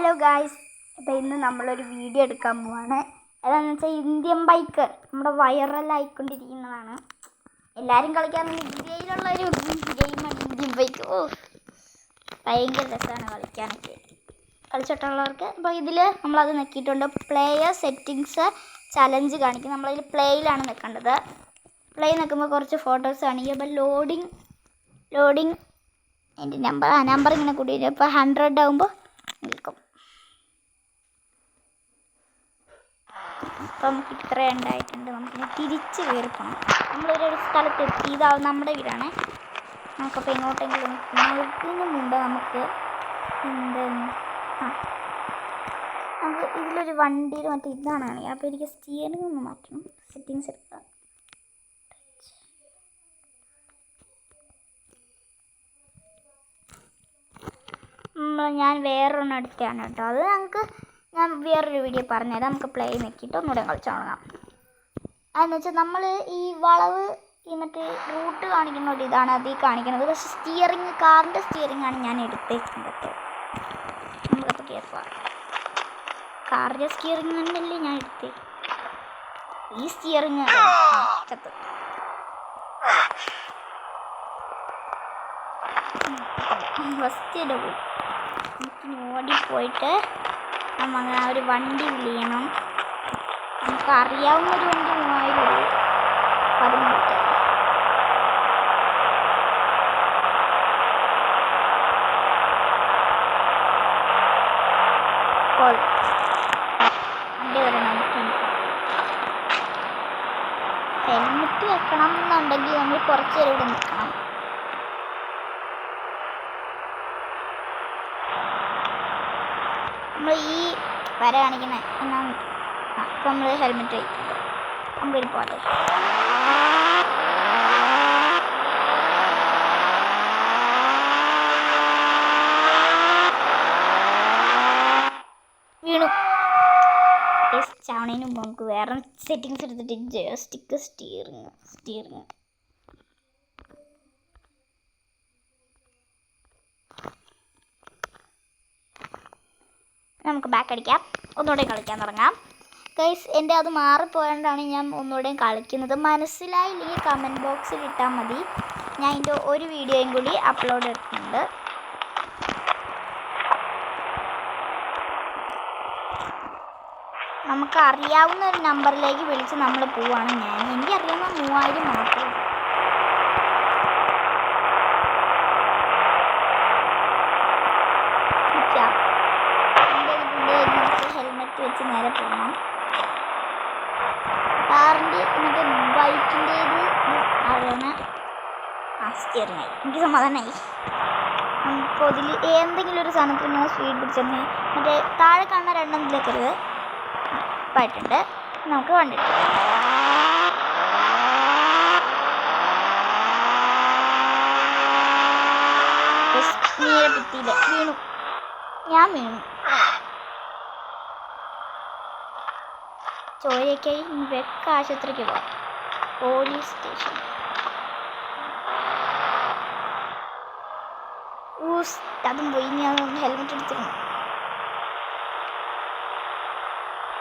Hello guys അപ്പോൾ ഇന്ന് നമ്മളൊരു വീഡിയോ എടുക്കാൻ പോവാണ്. അതാണെന്ന് വെച്ചാൽ ഇന്ത്യൻ ബൈക്ക് നമ്മുടെ വൈറലായിക്കൊണ്ടിരിക്കുന്നതാണ് എല്ലാവരും കളിക്കാൻ ഇന്ത്യയിലുള്ള ഒരു ഗെയിമാണ് ഇന്ത്യൻ ബൈക്ക് ഓ ഭയങ്കര രസമാണ് കളിക്കാനൊക്കെ. കളിച്ചിട്ടുള്ളവർക്ക് അപ്പോൾ ഇതിൽ നമ്മളത് നിൽക്കിയിട്ടുണ്ട് പ്ലേയർ സെറ്റിങ്സ് ചലഞ്ച് കാണിക്കും. നമ്മളതിൽ പ്ലേയിലാണ് നിൽക്കേണ്ടത്. പ്ലേ നിൽക്കുമ്പോൾ കുറച്ച് ഫോട്ടോസ് കാണിക്കും അപ്പോൾ ലോഡിങ് ലോഡിങ് എന്റെ നമ്പർ ആ നമ്പർ ഇങ്ങനെ കൂടി അപ്പോൾ ഹൺഡ്രഡ് ആകുമ്പോൾ നിൽക്കും. നമുക്ക് ഇത്ര ഉണ്ടായിട്ടുണ്ട് നമുക്കിനി തിരിച്ച് കയറി പോകണം നമ്മളൊരു സ്ഥലത്ത് എത്തി. ഇതാവും നമ്മുടെ വീടാണ്. നമുക്കപ്പോൾ എങ്ങോട്ടെങ്കിലും ഇതിന് മുമ്പ് നമുക്ക് എന്ത് ആ. നമുക്ക് ഇതിലൊരു വണ്ടിയിൽ മറ്റേ ഇതാണ് കാണിക്കുക അപ്പോൾ എനിക്ക് സ്റ്റിയറിംഗ് ഒന്ന് മാറ്റണം. സെറ്റിങ്സ് എടുക്കുക ഞാൻ വേറൊരെണ്ണം എടുത്തതാണ് കേട്ടോ. അത് നമുക്ക് ഞാൻ വേറൊരു വീഡിയോ പറഞ്ഞുതരാം. നമുക്ക് പ്ലേ നിൽക്കിയിട്ട് ഒന്നുകൂടെ കളിച്ചു തുടങ്ങാം. അതെന്ന് വെച്ചാൽ നമ്മൾ ഈ വളവ് ഈ മറ്റേ റൂട്ട് കാണിക്കുന്ന ഒരു ഇതാണ് അതിൽ കാണിക്കുന്നത്. പക്ഷെ സ്റ്റിയറിങ് കാറിന്റെ സ്റ്റിയറിംഗ് ആണ് ഞാൻ എടുത്തേക്കുന്നത്. കേട്ടോ നമുക്കപ്പോൾ കേൾക്കാം കാറിന്റെ സ്റ്റിയറിംഗ് തന്നെയല്ലേ ഞാൻ എടുത്തേ. ഈ സ്റ്റിയറിങ് ഫസ്റ്റ് പോയി നമുക്കിനി ഓടിപ്പോയിട്ട് നമ്മൾ അങ്ങനെ ഒരു വണ്ടി വിളിയണം. നമുക്ക് അറിയാവുന്ന ഒരു വണ്ടി മൂവായിരം പതിനെട്ട്. ഹെൽമെറ്റ് വെക്കണം എന്നുണ്ടെങ്കിൽ നമ്മൾ കുറച്ച് നേരം ഇവിടെ നിൽക്കണം. നമ്മൾ ഈ വര കാണിക്കുന്നത് എന്നാ അപ്പം നമ്മൾ ഹെൽമെറ്റ് വയ്ക്കും നമുക്ക് പോട്ടെ വീണു. ചാവണേന് നമുക്ക് വേറെ സെറ്റിങ്സ് എടുത്തിട്ട് ജോസ്റ്റിക്ക് സ്റ്റിയറിങ് സ്റ്റിയറിങ് നമുക്ക് ബാക്ക് അടിക്കാം. ഒന്നുകൂടെ കളിക്കാൻ തുടങ്ങാം. ഗൈസ് എന്റെ അത് മാറിപ്പോയതുകൊണ്ടാണ് ഞാൻ ഒന്നുകൂടെ കളിക്കുന്നത്. മനസ്സിലായില്ലെങ്കിൽ കമന്റ് ബോക്സിൽ ഇട്ടാൽ മതി. ഞാൻ എന്റെ ഒരു വീഡിയോയും കൂടി അപ്ലോഡ് ഇട്ടിട്ടുണ്ട്. നമുക്ക് അറിയാവുന്ന ഒരു നമ്പറിലേക്ക് വിളിച്ച് നമ്മൾ പോവാണ്. ഞാൻ എനിക്കറിയാവുന്ന മൂവായിരം മാത്രമേ ഉള്ളൂ. നിൽക്കാം എന്റെ ഇതിന്റെ നമുക്ക് ഹെൽമെറ്റ് വെച്ച് നേരെ പോകണം കാറിന്റെ മറ്റേ ബൈക്കിന്റേത് അറിയണ ആ എനിക്ക് സമാധാനമായി. നമുക്ക് അതിൽ എന്തെങ്കിലും ഒരു സാധനത്തിൽ ഇങ്ങനെ സ്പീഡ് പിടിച്ചെന്ന് മറ്റേ താഴെ കാണുന്ന രണ്ടെണ്ണം ഇതിലേക്കരുത്. ഉറപ്പായിട്ടുണ്ട് നമുക്ക് വണ്ടി നേരെ ഭിത്തിയിൽ വീണു. ഞാൻ വീണു. ചോരയ്ക്കായി വെക്ക ആശുപത്രിക്ക് പോവാം. Police station. ഊസ് അതും പോയി. ഞാൻ ഹെൽമെറ്റ് എടുത്തിരുന്നു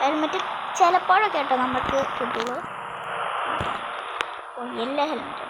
ഹെൽമെറ്റ് ചിലപ്പോഴൊക്കെ കേട്ടോ നമുക്ക് കിട്ടുള്ളൂ. എല്ലാ ഹെൽമെറ്റും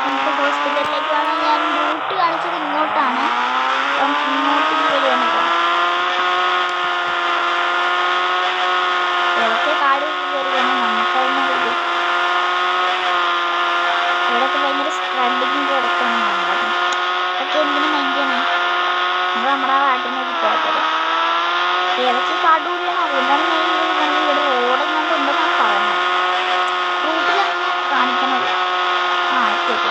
നമുക്ക് ഹോസ്പിറ്റലിലേക്ക് പോകാൻ ഞാൻ റൂട്ട് കാണിച്ചത് ഇങ്ങോട്ടാണ് അപ്പം ഇങ്ങോട്ട് ഈ വഴി തന്നെ പോകണം ഏതൊക്കെ കാട് കയറി വേണം നമുക്കതൊന്നും അറിയില്ല ഇവിടെയൊക്കെ ഭയങ്കര സ്പ്രെഡിങ്ങിന്റെ ഇടയ്ക്കാണ് നമ്മളത് അതൊക്കെ എന്തിനും മൈൻഡ് ചെയ്യണം നമ്മൾ നമ്മുടെ ആ കാട്ടിലേക്ക് പോകത്തത് ഏതൊക്കെ കാടുകൂടിയാണ് അതുകൊണ്ടാണ് ഞാൻ ഇവിടെ വന്നത്. ഇവിടെ റോഡെങ്ങാണ്ട് ഉണ്ടെന്നാണ് പറയുന്നത് റൂട്ടിൽ അങ്ങനെയാണ് കാണിക്കണത് ആ എത്തി എത്തി.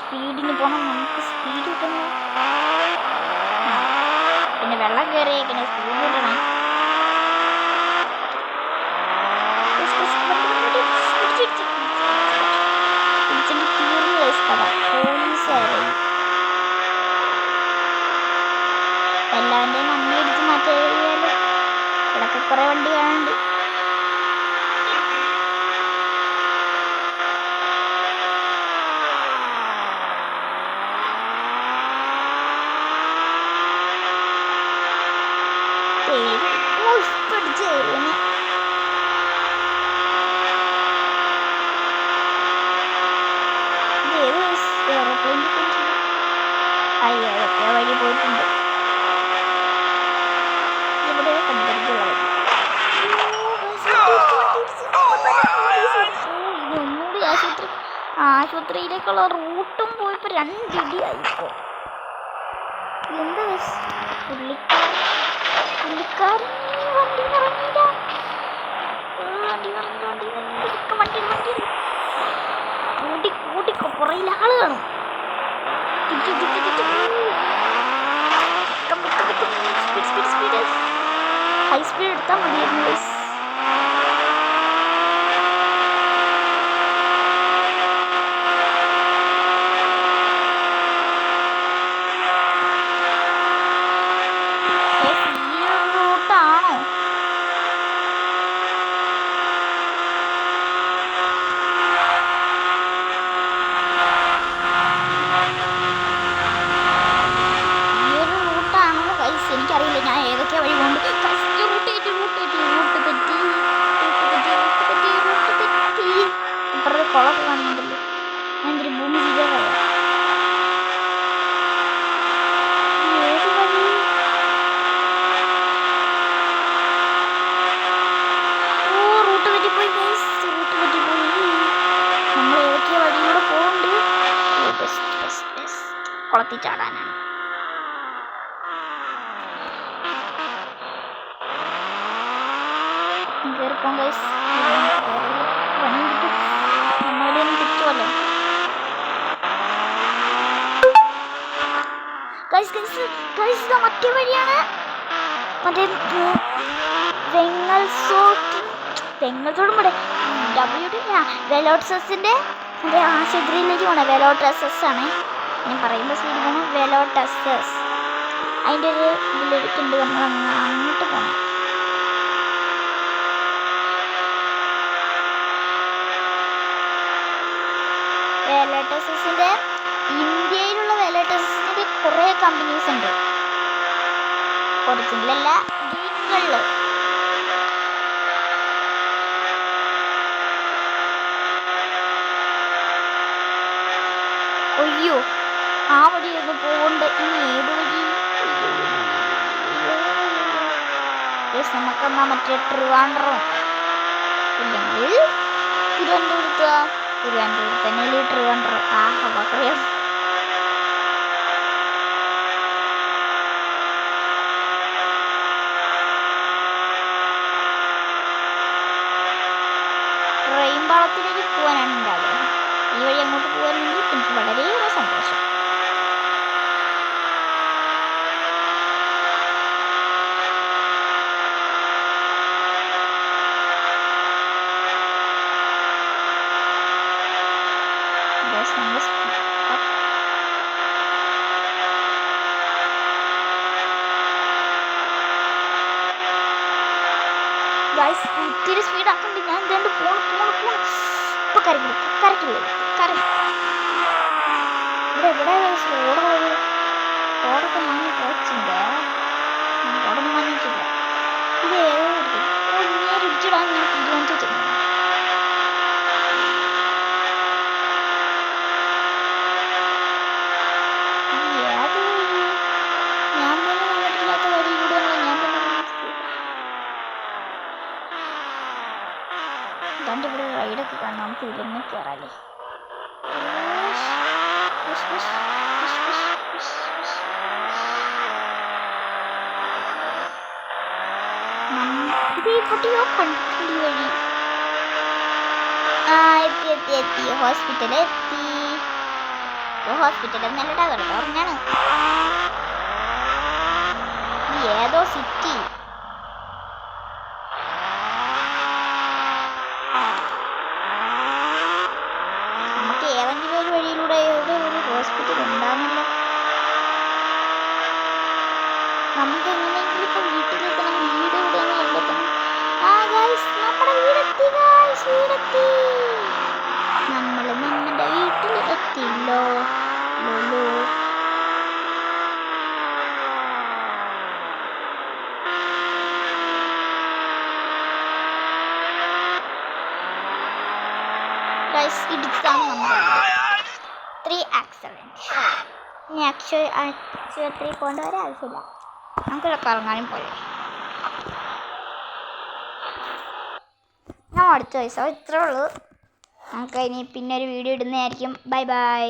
സ്പീഡിന് പോണം നമുക്ക് സ്പീഡ് കിട്ടുന്നു. പിന്നെ വെള്ളം കയറിയേക്കിനെ സ്പീഡ് ഇത് ഏത് എയർപ്ലെയിനിൽ പോയിട്ടുണ്ട് ആശുപത്രി ആശുപത്രിയിലേക്കുള്ള റൂട്ടും പോയപ്പോ രണ്ടിടിയായിപ്പോ എന്താ guys? പുറയിൽ ആൾ കാണും ഹൈ സ്പീഡ് എടുത്താൽ മതിയായിരുന്നു guys. Guys, ഈ ഒരു റൂട്ടാണോ ഈ ഒരു റൂട്ടാണോ ഗൈസ് എനിക്കറിയില്ല ഞാൻ ഏതൊക്കെ വഴി പോകുന്നുണ്ട് ഗൈസ് ഈ റൂട്ട് തെറ്റി റൂട്ട് തെറ്റി റൂട്ട് തെറ്റി റൂട്ട് തെറ്റി റൂട്ട് തെറ്റി റൂട്ട് തെറ്റി ഇപ്പുറത്തെ കുളമൊക്കെ കാണുന്നുണ്ടല്ലോ ഞാൻ എന്തൊരു ഭൂമി വിജയമായ ഏത് വഴി ഓ റൂട്ട് തെറ്റിപ്പോയി ഗൈസ് റൂട്ട് തെറ്റിപ്പോയി നമ്മൾ ഏതൊക്കെ വഴിയിലൂടെ പോകുന്നുണ്ട് ബെസ്റ്റ് ബെസ്റ്റ് ബെസ്റ്റ് കുളത്തിൽ ചാടാനാണ് കയറിപ്പോം ഗൈസ് ഇതാ മറ്റേ വഴിയാണ്. മറ്റേ വെങ്ങൽസോട്ട് വെങ്ങൽസോട്ടും കൂടെ ഡബ്ല്യു ഡി വെലോട്സസിന്റെ മറ്റേ ആശുപത്രിയിലേക്ക് ആണ് ഞാൻ പറയുമ്പോൾ സ്പീഡ് പോകണം അതിന്റെ ഒരു ഇതിലേക്കുണ്ട് നമ്മൾ അങ്ങ് അങ്ങോട്ട് പോകണം വെലോട്ടസസിന്റെ ഇന്ത്യയിലുള്ള വെലോട്ടസസിന്റെ കുറേ കമ്പനീസ് ഉണ്ട്. കുറച്ചില്ലല്ല ഗ്രീക്കുകളിൽ അയ്യോ ആ വഴി ഒന്ന് പോകണ്ട ഇനി ഏത് വഴി? നമുക്കെന്നാ മറ്റേ ട്രിവാൻഡ്രം? ഇല്ലെങ്കിൽ തിരുവനന്തപുരത്ത്? തിരുവനന്തപുരത്ത് തന്നെയല്ലേ ട്രിവാൻഡ്രം ആ പറയാം ട്രെയിൻ yaparsanız ദാണ്ട് ഇവിടെ റൈഡൊക്കെ കാണാം നമുക്ക് ഇതിലൊന്നും കയറാല്ലേ ഇത് കണ്ടിട്ടുണ്ട് ഈ വഴി. ആ എത്തി എത്തി എത്തി. ഹോസ്പിറ്റൽ എത്തി. ഹോസ്പിറ്റലിൽ നിന്നല്ലടാ വെറുതെ പറഞ്ഞാണ് ഏതോ സിറ്റി നമുക്ക് എങ്ങനെയെങ്കിലും ഇപ്പൊ വീട്ടിലെത്തണം വീട് എവിടെയാണ് ആ ഗൈസ് നമ്മുടെ വീടെത്തി ഗൈസ് വീടെത്തി. നമ്മൾ നമ്മുടെ വീട്ടിൽ എത്തില്ലോ ലുലു. ഗൈസ് ഇടിച്ചാണ് നമ്മുടെ ത്രീ ആക്സിഡന്റ് ഇനി അക്ഷയ ആശുപത്രി പോകേണ്ട ഒരു ആവശ്യമില്ല. നമുക്കിവിടെ കറങ്ങാനും പോയി ഞാൻ അടുത്ത വയസ്സോ ഇത്രേ ഉള്ളൂ നമുക്ക് ഇനി പിന്നെ ഒരു വീഡിയോ ഇടുന്നതായിരിക്കും ബൈ ബൈ